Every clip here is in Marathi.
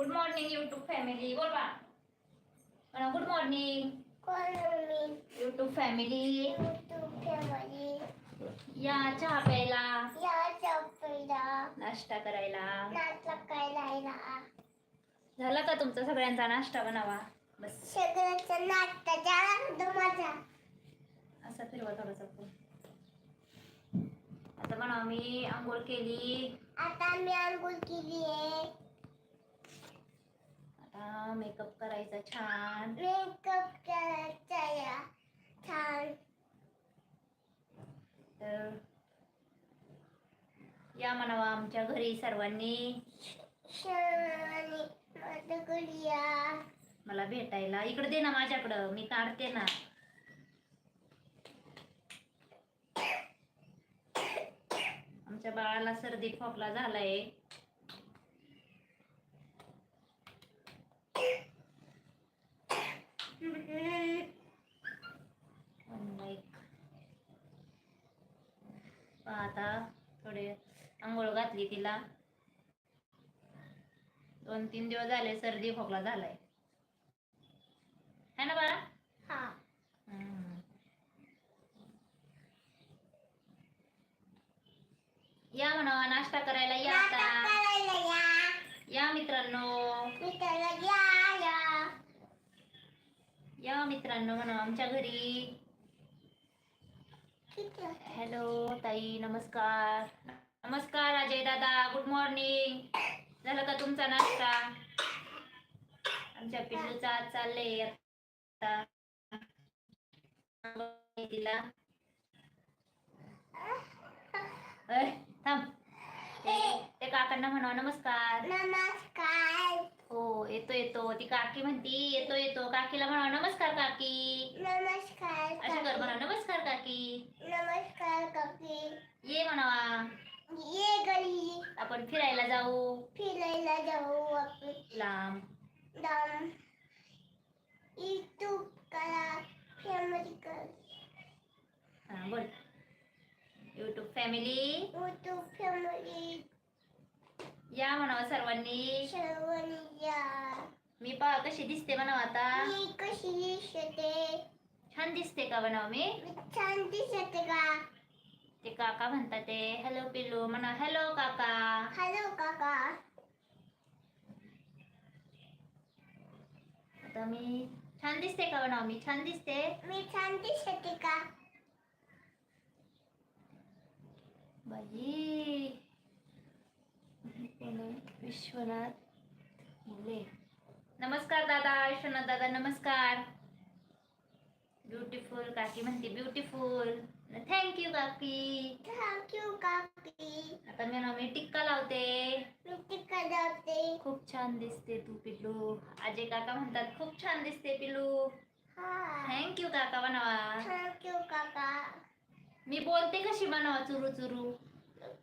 गुड मॉर्निंग युट्यूब फॅमिली बोल बा. म्हणा good morning YouTube family YouTube family या चहा प्यायला. नाश्ता करायला. झाला का तुमचा सगळ्यांचा नाश्ता बनावा? बस. सगळ्याचं नाटक झाला माझा. असा फिरवा थोडासा. आता म्हणा मी आंघोळ केली. आता मी आंघोळ केली आहे. आता मेकअप करायचा छान. मेकअप करायचा या. छान. तर या म्हणावा आमच्या घरी सर्वांनी. घरी या मला भेटायला. इकडे दे ना माझ्याकडं. मी काढते ना आमच्या बाळाला सर्दी खोकला झालाय Like. आता थोडे आंघोळ घातली तिला दोन तीन दिवस झाले सर्दी खोकला झालाय. है ना बाळा? हा. या म्हणावा नाश्ता करायला या आता. या. मित्रांनो. या या. या मित्रांनो म्हणा आमच्या घरी. हॅलो ताई नमस्कार. नमस्कार अजय दादा. गुड मॉर्निंग झालं का तुमचा नाश्ता? आमच्या पिल्लूचा आज चाललंय आता. तिला थांब. ते- काकांना म्हणावं नमस्कार. नमस्कार. हो येतो येतो. ती काकी म्हणती येतो येतो. काकीला म्हणावं नमस्कार काकी. नमस्कार अशी कर. म्हणा नमस्कार काकी. नमस्कार काकी. ये म्हणावा. ये घरी आपण फिरायला जाऊ. फिरायला जाऊ आपण. लांब. जाऊन यूट्यूब करा फॅमिली कर हा बोल. युट्यूब फॅमिली यूट्यूब फॅमिली या म्हणावं सर्वांनी. सर्वांनी या. मी पहा कशी दिसते म्हणावं आता. मी कशी दिसते? छान दिसते का म्हणावं मी? मी छान दिसते का? ते काका म्हणतात ते हॅलो पिल्लू. म्हणा हॅलो काका. हॅलो काका. आता मी छान दिसते का म्हणावं? मी छान दिसते. मी छान दिसते का बाई? विश्वनाथ मुले. नमस्कार दादा विश्वनाथ दादा नमस्कार. ब्युटिफुल काकी म्हणते ब्युटिफुल थँक्यू काकी थँक्यू काकी आता मी ना मी टिक्का लावते. मी टिका जाते खूप छान दिसते तू पिल्लू. अजय काका म्हणतात खूप छान दिसते पिल्लू. हा. थँक्यू काका बनावा थँक्यू काका. मी बोलते कशी बनावा चुरू चुरू?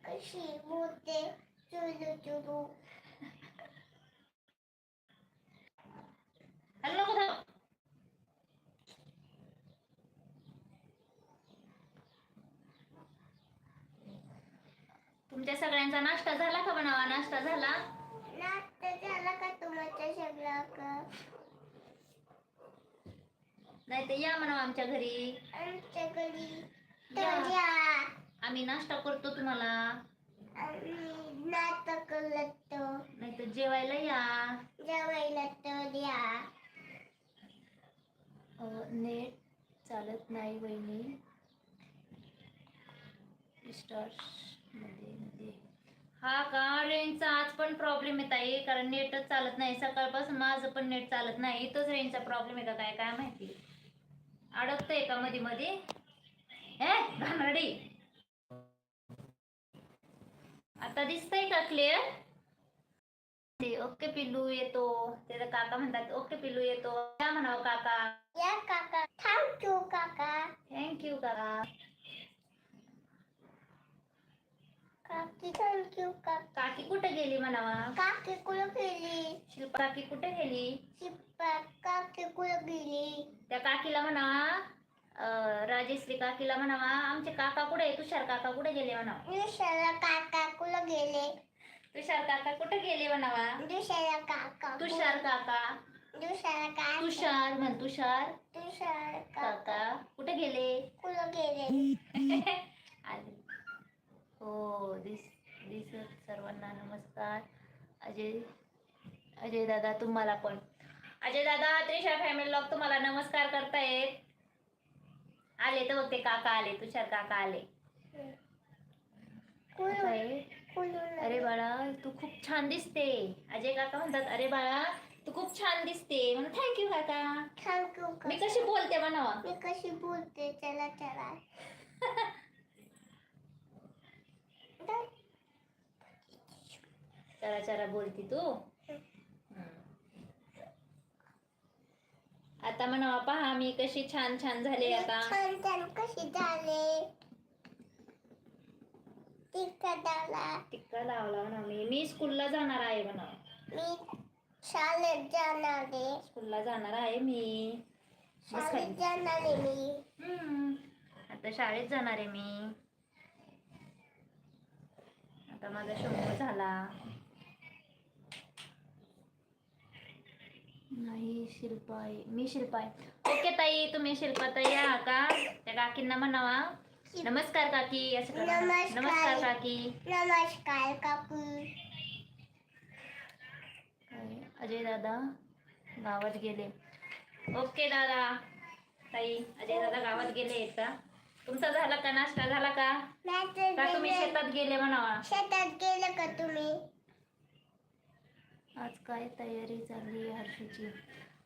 कशी बोलते? चुलू चुलू हॅलो नको तुमच्या सगळ्यांचा नाश्ता झाला का बनावा नाश्ता झाला? नाश्ता झाला का तुमच्या सगळं का नाही तर या म्हणावं आमच्या घरी. आमच्या घरी या. आम्ही नाश्ता करतो तुम्हाला. आम्ही नाटक करतो नाही तर जेवायला या. जेवायला तर या. अं, नेट चालत नाही वहिनी. स्टार्समध्ये. हा का? रेंजचा आज पण प्रॉब्लेम येत आहे कारण नेटच चालत नाही. सकाळपासून माझं पण नेट चालत नाही. इथंच रेंजचा प्रॉब्लेम आहे का काय? काय माहिती? अडकतंय का मध्ये मध्ये हे घाणरडी. आता दिसतंय का क्लिअर ते ओके पिल्लू येतो. त्याचा काका म्हणतात ओके पिल्लू येतो. काय म्हणावं काका. या काका. थँक्यू काका. थँक्यू काका. काकी थँक्यू काका काकी कुठे गेली म्हणावा? काकी कुठं गेली? शिल्पा काकी कुठे गेली? शिप्पा काकी कुठं गेली? त्या काकीला म्हणावा. अं, राजेश्री काकीला म्हणावा. आमचे काका कुठे आहे? तुषार काका कुठे गेले म्हणावा? निशाला काका कुठं गेले? तुषार काका कुठे गेले म्हणावा? दुसऱ्या काका तुषार काका. दुसऱ्या काका. तुषार म्हण तुषार. दुसऱ्या काका. काका कुठे गेले? कुठं गेले? आले. हो दिस दिसत सर्वांना नमस्कार. अजय अजय दादा तुम्हाला पण. अजय दादा त्रिशा फॅमिली लॉग तुम्हाला नमस्कार करतायत. आले तर बघ ते काका आले तुषार काका आले. अरे बाळा तू खूप छान दिसते. अजय काका म्हणतात अरे बाळा तू खूप छान दिसते. म्हणून थँक्यू काका. थँक्यू मी कशी बोलते म्हणावा? मी कशी बोलते चला चला. चरा चरा बोलती तू? आता म्हणावा पहा मी कशी छान छान झाले आता. छान छान कशी झाले. टिक्का झाला टिक्का लावला म्हणा मी मी स्कूलला जाणार आहे म्हणा मी शाळेत जाणार आहे. स्कूलला जाणार आहे मी. शाळेत. जाणार आहे मी. हम्म. आता शाळेत जाणार आहे मी. आता माझा शंभर झाला. नाही शिल्पा आहे मी शिल्पा आहे ओके ताई तुम्ही शिल्पा ताई आहात का? त्या काकींना म्हणावा. नमस्कार काकी असं करा. नमस्कार. नमस्कार काकी. नमस्कार काकू. काय? अजय दादा गावात गेले. ओके दादा. ताई अजय दादा गावात गेले आहेत का? तुमचा झाला का? नाश्ता झाला का? तुम्ही गेले. शेतात गेले म्हणावा? शेतात गेले का तुम्ही? आज काय तयारी चालली हर्षूची?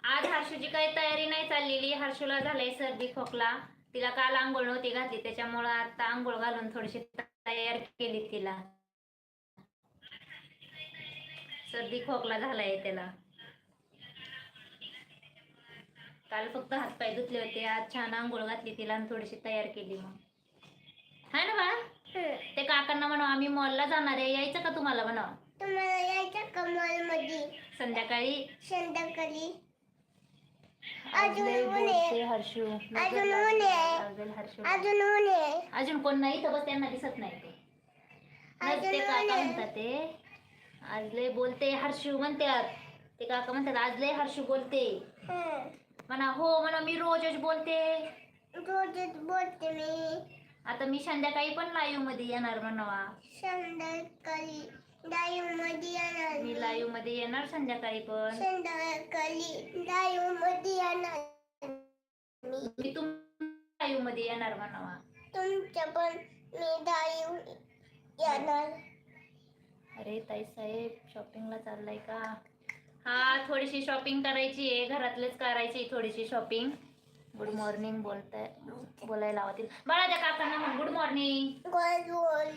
आज हर्षूची काही तयारी नाही चाललेली. हर्षूला झालंय सर्दी खोकला. तिला काल आंघोळ नव्हती घातली. त्याच्यामुळं आता आंघोळ घालून थोडीशी तयार केली तिला. सर्दी खोकला झालाय त्याला. काल फक्त हातपाय धुतले होते. आज छान आंघोळ घातली तिला आणि थोडीशी तयार केली मग. हाय ना बाळा. ते काकांना म्हणा आम्ही मॉलला जाणार आहे. यायचं का तुम्हाला? म्हणा तुम्हाला यायचं का मॉलमध्ये संध्याकाळी. संध्याकाळी. अजून ऊन आहे. हर्षू. अजून ऊन आहे. लागेल हर्षू. अजून ऊन आहे? अजून कोण नाही तर बस त्यांना दिसत नाही ते. नाही, अजून ते ऊन काका आहे. म्हणतात ते. आज लय बोलते हर्षू म्हणतात. ते काका म्हणतात आज लय हर्षू बोलते. हं. म्हणा हो म्हणा मी रोजच बोलते. रोजच बोलते मी. आता मी संध्याकाळी पण लाईव्हमध्ये येणार म्हणावा. संध्याकाळी. डायू मध्ये येणार मी. लाईव्हमध्ये येणार संध्याकाळी पण. संध्याकाळी डायू मध्ये येणार मी. मी तुम लाईव्हमध्ये येणार म्हणावा. तुमच्या पण मी डायू येणार. अरे ताई साहेब शॉपिंगला चाललाय का? हा थोडीशी शॉपिंग करायची आहे. घरातलेच करायची थोडीशी शॉपिंग गुड मॉर्निंग बोलताय बोलायला लावतील बाळा त्या काकांना म्हण गुड मॉर्निंग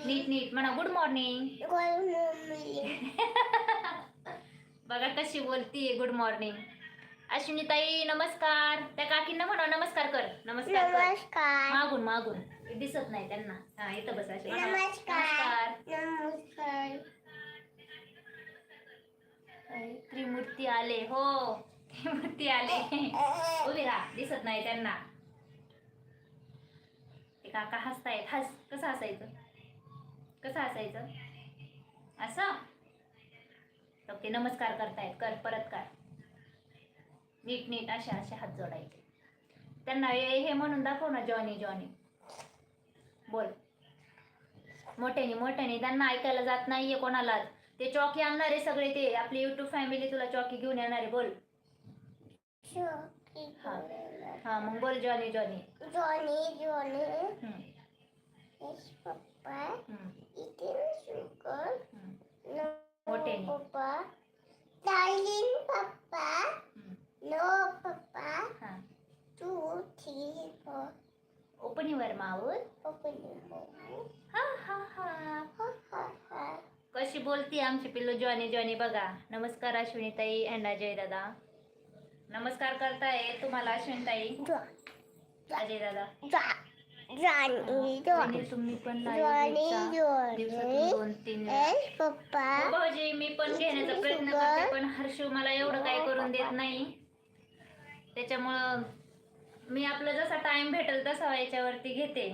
नीट नीट म्हणा गुड मॉर्निंग बघा कशी बोलतीये गुड मॉर्निंग अश्विनी ताई नमस्कार. त्या काकींना म्हणा नमस्कार कर नमस्कार कर. नमस्कार. मागून मागून. हे दिसत नाही त्यांना. हा इथं बस. नमस्कार. नमस्कार. त्रिमूर्ती आले हो. ते आले. उभी राहा दिसत नाही त्यांना. ते काका हसतायत. हस कसं हसायचं? कसं हसायचं? असं? तर ते नमस्कार करतायत. कर परत कर. नीट नीट असे असे हात जोडायचे. त्यांना हे म्हणून दाखव ना जॉनी जॉनी. बोल. मोठ्याने मोठ्याने. त्यांना ऐकायला जात नाहीये कोणालाच ते चॉकी आणणारे सगळे ते. आपली युट्यूब फॅमिली तुला चॉकी घेऊन येणार. आहे बोल. हा. हा मग बोल जॉनी जॉनी. Johnny Johnny. हम्म, पप्पा हम्म, इथे शुगर मोठ्याने. पप्पा. डार्लिंग पप्पा. हम्म. नो पप्पा. हा. Two three four open your mouth open हा हा हा. कशी बोलती आमची पिल्लू जॉनी जॉनी बघा. नमस्कार अश्विनी ताई अँड अजय दादा. नमस्कार करताय तुम्हाला अश्विनी ताई अजय दादा. तुम्ही पण दोन तीन हो भाऊजी मी पण घेण्याचा प्रयत्न करते पण हर्षू मला एवढं काही करून देत नाही. त्याच्यामुळं मी आपलं जसा टाइम भेटेल तसा याच्यावरती घेते.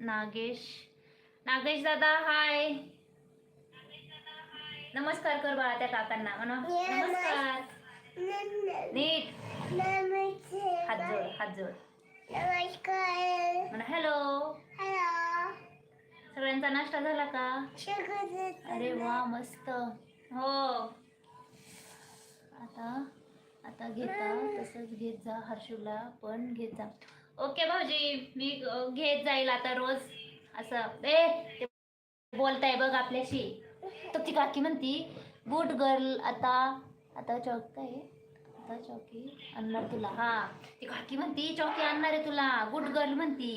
नागेश. नागेश दादा हाय नमस्कार कर बाळा त्या काकांना. म्हणा नमस्कार. नीट. हात जोड हात जोड. नमस्कार. म्हणा हॅलो. हॅलो. सगळ्यांचा नाश्ता झाला का? अरे वा मस्त. हो. आता आता घेता तसंच घेत जा हर्षूला पण घेत जा. ओके भाऊजी मी घेत जाईल आता रोज. असं. ए ते बोलताय बघ आपल्याशी. तर ती काकी म्हणती गुड गर्ल आता आता चौक काय आहे? आता चौकी आणणार तुला. हा ती काकी म्हणती चौकी आणणार आहे तुला. गुड गर्ल म्हणती.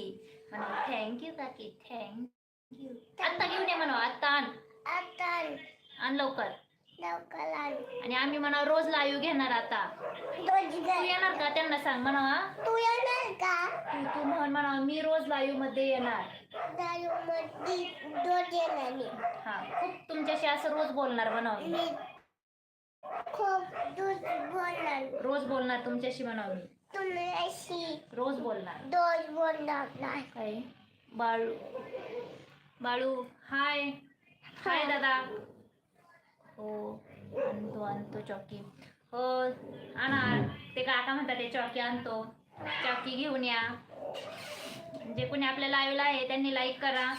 म्हणा थँक्यू काकी थँक्यू आत्ता घेऊन ये म्हणा आत्ता आण. आता आण लवकर. लवकर आण. आणि आम्ही म्हणा रोज लाईव्ह घेणार आता. तू येणार का? त्यांना सांग म्हणा. तू येणार का? तू तू म्हण म्हणा मी रोज लाईव्हमध्ये येणार. दारू मध्ये दोन येणार मी. हा खूप तुमच्याशी असं रोज बोलणार म्हणा. मी मी खूप दूध बोलणार. रोज बोलणार तुमच्याशी म्हणा मी. तुम्ही अशी रोज बोलणार. दोन बोलणार नाही. काय? बाळू. बाळू हाय हाय. दादा. हो आणतो आणतो चॉकी. हो आणा ते काका म्हणतात ते चॉकी आणतो. चॉकी घेऊन या. जे कोणी आपल्या लाईव्हला आहे त्यांनी लाईक करा.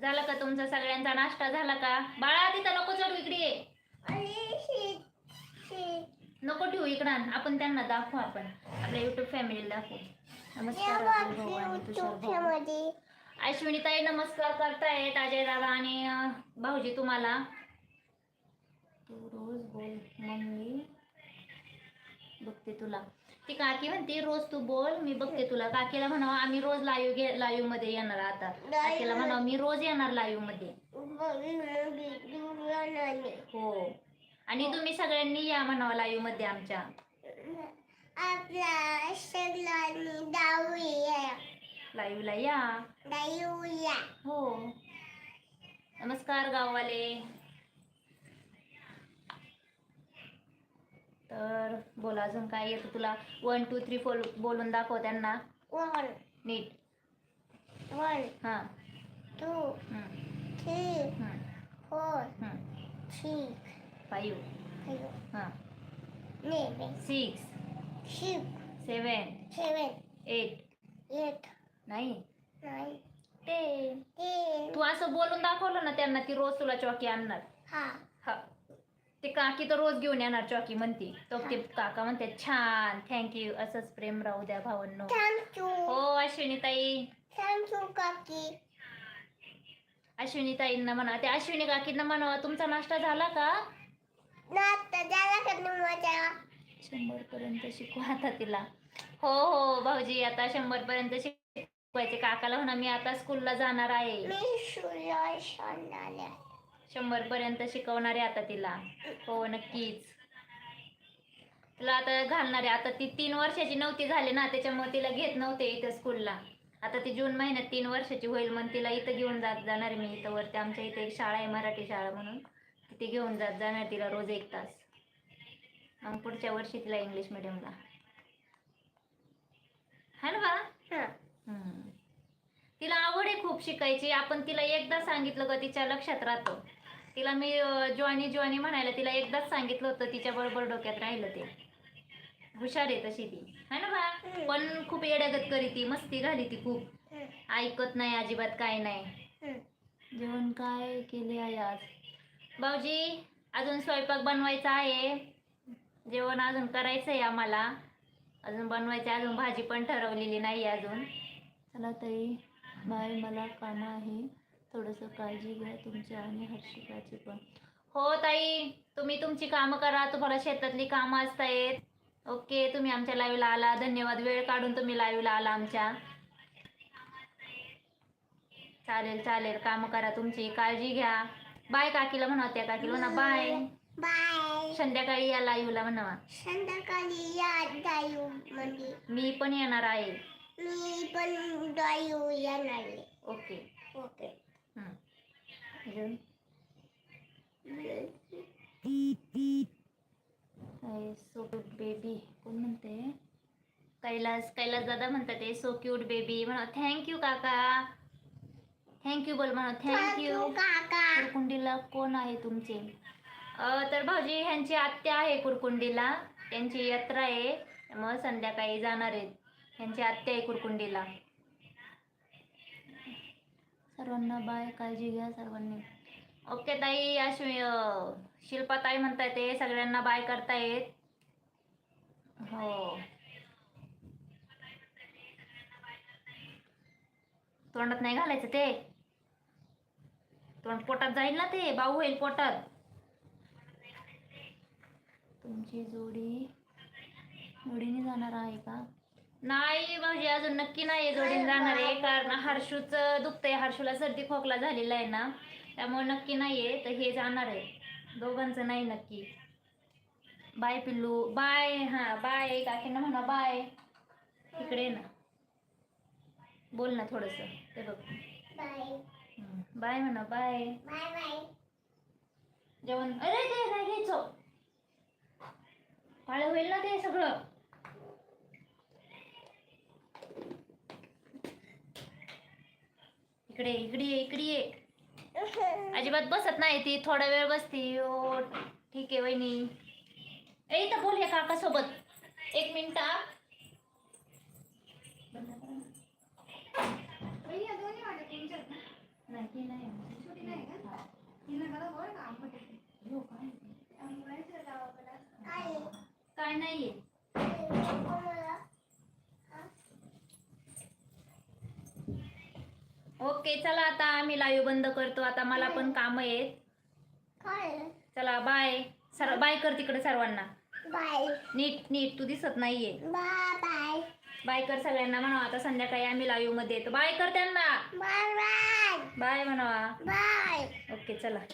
झालं का तुमचा? सगळ्यांचा नाश्ता झाला का? बाळा तिथं नको चढू इकडे नको ठेवू इकडं. आपण त्यांना दाखवू आपण. आपल्या युट्यूब फॅमिलीला दाखवू. नमस्कार अश्विनीताई नमस्कार करतायत अजय दादा आणि भाऊजी तुम्हाला. तू रोज बोल मम्मी. बघते तुला. ती काकी म्हणते रोज तू बोल मी बघते तुला. काकीला म्हणावं आम्ही रोज लाईव्ह घे लाईव्हमध्ये येणार आता. काकीला म्हणावं मी रोज येणार लाईव्हमध्ये. हो. आणि तुम्ही सगळ्यांनी या म्हणावं लाईव्हमध्ये आमच्या. आपला लाईव्हला या जाऊया हो. नमस्कार गाववाले. तर बोला अजून काय येतं तुला? वन टू थ्री फोर बोलून दाखव त्यांना. वन नीट. वन हां. Two three four three five हां. Six six seven seven eight eight नाही? टेन तू. असं बोलून दाखवलं ना त्यांना ती रोज तुला चॉकी आणणार. हा. हा. ते काकी तर रोज घेऊन येणार चॉकी म्हणती. तो ते काका म्हणते छान थँक्यू असंच प्रेम राहू द्या भावांनो. थँक्यू हो अश्विनी ताई थँक्यू काकी. अश्विनी ताईंना म्हणा. त्या अश्विनी काकींना म्हणा तुमचा नाश्ता झाला का? नाश्ता झाला का माझ्या शंभर पर्यंत शिकवा आता तिला. हो हो भाऊजी आता शंभर पर्यंत शिकवायचे काकाला म्हणा मी आता स्कूलला जाणार आहे. शंभर पर्यंत शिकवणार आहे आता तिला. हो नक्कीच. तिला आता घालणार आहे. आता ती तीन वर्षाची नव्हती झाली ना त्याच्यामुळे तिला घेत नव्हते इथं स्कूलला आता ती जून महिन्यात तीन वर्षाची होईल मग तिला इथं घेऊन जात जाणार मी इथं वरती. आमच्या इथे एक शाळा आहे मराठी शाळा म्हणून. तिथे घेऊन जात जाणार तिला रोज एक तास. मग पुढच्या वर्षी तिला इंग्लिश मिडियमला है ना बा? हा. तिला आवड आहे खूप शिकायची. आपण तिला एकदा सांगितलं का तिच्या लक्षात राहतं. तिला मी जॉनी जॉनी म्हणायला तिला एकदाच सांगितलं होतं तिच्या बरोबर डोक्यात राहिलं ते. हुशार आहे तशी ती. है ना बा? पण खूप येड्यागत करी ती. मस्ती घाली ती खूप. ऐकत नाही अजिबात काय नाही. जेवण काय केले आहे आज? भाऊजी अजून स्वयंपाक बनवायचा आहे. जेवण अजून करायचं आहे आम्हाला. अजून बनवायचं अजून भाजी पण ठरवलेली नाही अजून. चला ताई बाय मला कामं आहे. थोडंसं काळजी घ्या तुमच्या आणि हर्षिकाची पण. हो ताई तुम्ही तुमची कामं करा. तुम्हाला शेतातली कामं असतायत. ओके तुम्ही आमच्या लाईव्हला आला. धन्यवाद. वेळ काढून तुम्ही लाईव्हला आला आमच्या. चालेल चालेल. कामं करा तुमची. काळजी घ्या. बाय काकीला म्हणा त्या काकीला म्हणा. बाय. बाय. संध्याकाळी या लाईव्हला म्हणावा. संध्याकाळी या म्हणजे मी पण येणार आहे. मी पण जाऊ येणार आहे. ओके ओके हं. अजून सो गुड बेबी कोण म्हणते? कैलास कैलास दादा म्हणतात ते सो क्यूट बेबी म्हणा थँक्यू काका. थँक्यू बोल म्हणा थँक्यू काका. कुरकुंडीला कोण आहे तुमचे? अ, तर भाऊजी ह्यांची आत्या आहे कुरकुंडीला. त्यांची यात्रा आहे. त्यामुळे संध्याकाळी जाणार आहेत. ह्यांची आत्या आहे कुरकुंडीला. सर्वांना बाय काळजी घ्या सर्वांनी. ओके ताई अश्वी अ, शिल्पा ताई म्हणताय ते सगळ्यांना बाय करतायत हो. तोंडात नाही घालायचं ते? तोंड पोटात जाईल ना ते? बाऊ होईल पोटात. तुमची जोडी जोडीने जाणार आहे का? नाही भाऊजी अजून नक्की नाही जोडीने जाणार आहे कारण हर्षूच दुखतंय. हर्षूला सर्दी खोकला झालेला आहे ना त्यामुळे नक्की नाहीये तर हे जाणार आहे. दोघांचं नाही नक्की. बाय पिल्लू. बाय हा बाय काकींना म्हणा बाय. इकडे ना. बोल ना थोडस. ते बघ. बाय. म्हणा बाय. Bye bye. जेवण अरे ते नाही घ्यायचं काळे होईल ना ते सगळं? इकडे इकडे ये, इकडे. ये अजिबात बसत नाही ती थोडा वेळ बसती. ओ ठीक आहे वहिनी. ए इथं बोल हे. काका सोबत एक मिनिट. नाही ती नाही काय? काय? काय नाहीये मला ओके चला आता आम्ही लाईव्ह बंद करतो. आता मला पण काम आहेत. चला बाय सर्व बाय कर तिकडे सर्वांना. बाय नीट नीट तू दिसत नाहीये. बाय बाय कर सगळ्यांना म्हणा आता संध्याकाळी आम्ही लाईव्हमध्ये येतो. बाय कर त्यांना. बाय बाय बाय म्हणावा. बाय ओके चला.